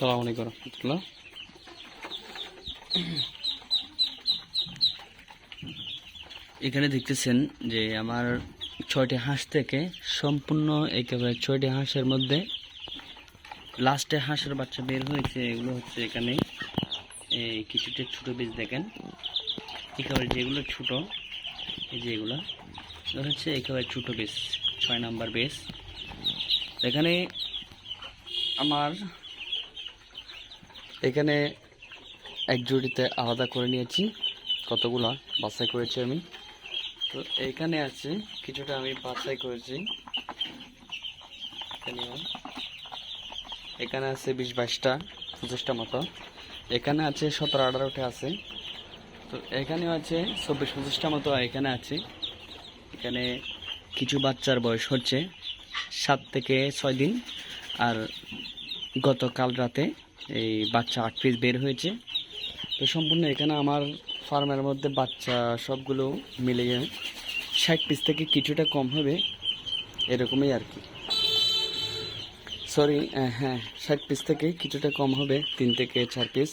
সালাম আলাইকুম রহমতুল্লাহ এখানে দেখতেছেন যে আমার ছয়টি হাঁস থেকে সম্পূর্ণ একেবারে ছয়টি হাঁসের মধ্যে লাস্টে হাঁসের বাচ্চা বের হয়েছে, এগুলো হচ্ছে এখানে এই কিছুটা ছোট বীজ দেখেন। একেবারে যেগুলো ছোট, এই যে এগুলো হচ্ছে একেবারে ছোট বীজ, ছয় নাম্বার বেস এখানে আমার এখানে এক জুড়িতে আলাদা করে নিয়েছি। কতগুলা? বাছাই করেছি আমি। তো এখানে আছে, কিছুটা আমি বাছাই করেছি। এখানে আছে বিশ বাইশটা, পঁচিশটা মতো। এখানে আছে সতেরো, আঠারোটা আছে। তো এখানেও আছে চব্বিশ, পঁচিশটা মতো এখানে আছে। এখানে কিছু বাচ্চার বয়স হচ্ছে সাত থেকে ছয় দিন। আর গতকাল রাতে এই বাচ্চা আট পিস বের হয়েছে। তো সম্পূর্ণ এখানে আমার ফার্মের মধ্যে বাচ্চা সবগুলো মিলিয়ে ষাট পিস থেকে কিছুটা কম হবে, এরকমই আর কি। সরি হ্যাঁ ষাট পিস থেকে কিছুটা কম হবে, তিন থেকে চার পিস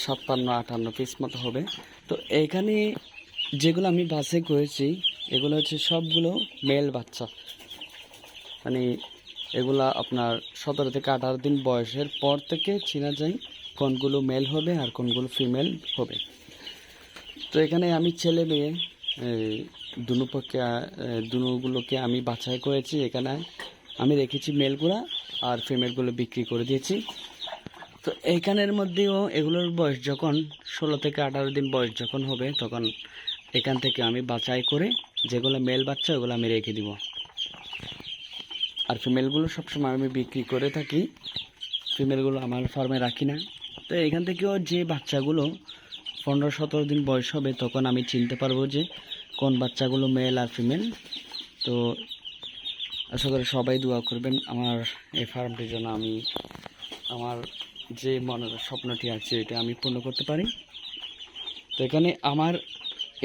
ছাপ্পান্ন, আটান্ন পিস মতো হবে। তো এখানে যেগুলো আমি বাসে করেছি, এগুলো হচ্ছে সবগুলো মেল বাচ্চা। মানে এগুলা আপনার সতেরো থেকে আঠারো দিন বয়সের পর থেকে চেনা যায় কোনগুলো মেল হবে আর কোনগুলো ফিমেল হবে। তো এখানে আমি ছেলে মেয়ে এই, দুনো পক্ষে আহ, আমি বাছাই করেছি। এখানে আমি রেখেছি মেলগুলা আর ফিমেলগুলো বিক্রি করে দিয়েছি। তো এখানের মধ্যেও এগুলোর বয়স যখন ষোলো থেকে আঠারো দিন বয়স যখন হবে তখন এখান থেকে আমি বাছাই করে যেগুলো মেল বাচ্চা ওগুলো আমি রেখে দিব। আর ফিমেলগুলো সবসময় আমি বিক্রি করে থাকি। ফিমেলগুলো আমার ফার্মে রাখি না। তো এখান থেকেও যে বাচ্চাগুলো পনেরো সতেরো দিন বয়স হবে, তখন আমি চিনতে পারব যে কোন বাচ্চাগুলো মেল আর ফিমেল তো আশা করি সবাই দোয়া করবেন আমার এই ফার্মটির জন্য আমি, আমার যে মনের স্বপ্নটি আছে, এটা আমি পূর্ণ করতে পারি। তো এখানে আমার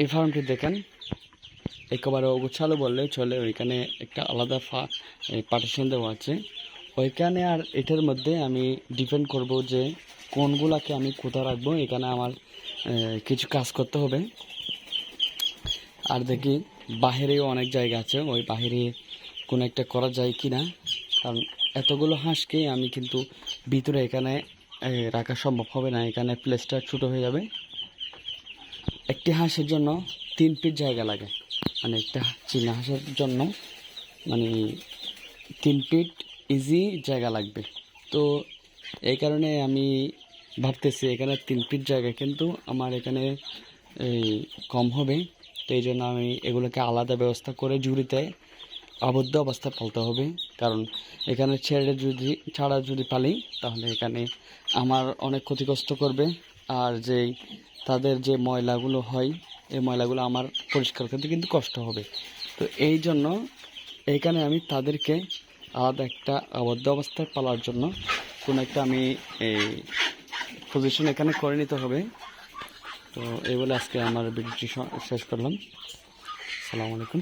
এই ফার্মটি দেখেন। একেবারে অগোছালো বললে চলে, ওইখানে একটা আলাদা ফা পার্টিশন দেওয়া আছে। ওইখানে আর এটার মধ্যে আমি ডিপেন্ড করব যে কোনগুলাকে আমি কোথায় রাখব, এখানে আমার কিছু কাজ করতে হবে। আর দেখি, বাহিরেও অনেক জায়গা আছে, ওই বাহিরে কোনো একটা করা যায় কি না কারণ এতগুলো হাঁসকে আমি কিন্তু ভিতরে এখানে রাখা সম্ভব হবে না, এখানে প্লেসটা ছোটো হয়ে যাবে। একটি হাঁসের জন্য তিন ফিট জায়গা লাগে। মানে একটা চীনা হাঁসের জন্য মানে তিন ফিট ইজি জায়গা লাগবে। তো এই কারণে আমি ভাবতেছি এখানে তিন ফিট জায়গা, কিন্তু আমার এখানে এই কম হবে। তো এই জন্য আমি এগুলোকে আলাদা ব্যবস্থা করে ঝুড়িতে আবদ্ধ অবস্থায় পালতে হবে। কারণ এখানে ছেড়ে যদি, ছাড়া যদি পালি, তাহলে এখানে আমার অনেক ক্ষতিগ্রস্ত করবে। আর যেই, তাদের যে ময়লাগুলো হয় এই ময়লাগুলো আমার পরিষ্কার করতে কিন্তু কষ্ট হবে। তো এই জন্য এইখানে আমি তাদেরকে আলাদা একটা আবদ্ধ অবস্থায় পালার জন্য কোনো একটা আমি এই পজিশন এখানে করে নিতে হবে। তো এই বলে আজকে আমার ভিডিওটি শেষ করলাম। সালামু আলাইকুম।